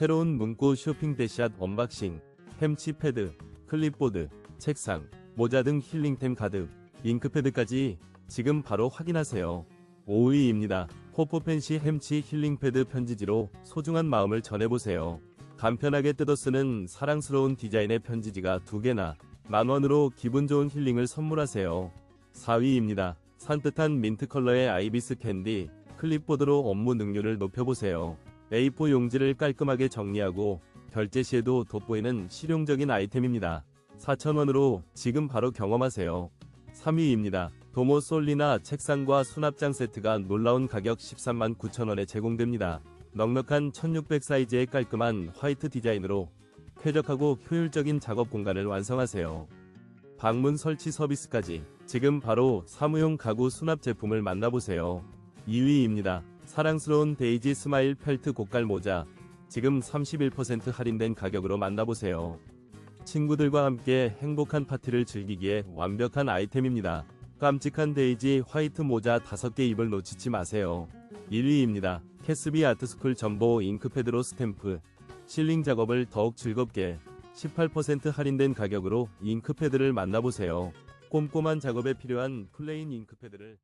새로운 문구 쇼핑 대샷 언박싱, 햄치 패드, 클립보드, 책상, 모자 등 힐링템 가득, 잉크패드까지 지금 바로 확인하세요. 5위입니다. 포포펜시 햄치 힐링패드 편지지로 소중한 마음을 전해보세요. 간편하게 뜯어 쓰는 사랑스러운 디자인의 편지지가 두 개나 만원으로 기분 좋은 힐링을 선물하세요. 4위입니다. 산뜻한 민트 컬러의 아이비스 캔디 클립보드로 업무 능률을 높여보세요. A4 용지를 깔끔하게 정리하고 결제 시에도 돋보이는 실용적인 아이템입니다. 4,000원으로 지금 바로 경험하세요. 3위입니다. 도모 솔리나 책상과 수납장 세트가 놀라운 가격 13만 9천원에 제공됩니다. 넉넉한 1600 사이즈의 깔끔한 화이트 디자인으로 쾌적하고 효율적인 작업 공간을 완성하세요. 방문 설치 서비스까지 지금 바로 사무용 가구 수납 제품을 만나보세요. 2위입니다. 사랑스러운 데이지 스마일 펠트 고깔 모자 지금 31% 할인된 가격으로 만나보세요. 친구들과 함께 행복한 파티를 즐기기에 완벽한 아이템입니다. 깜찍한 데이지 화이트 모자 5개 입을 놓치지 마세요. 1위입니다. 캐스비 아트스쿨 전보 잉크패드로 스탬프 실링 작업을 더욱 즐겁게 18% 할인된 가격으로 잉크패드를 만나보세요. 꼼꼼한 작업에 필요한 플레인 잉크패드를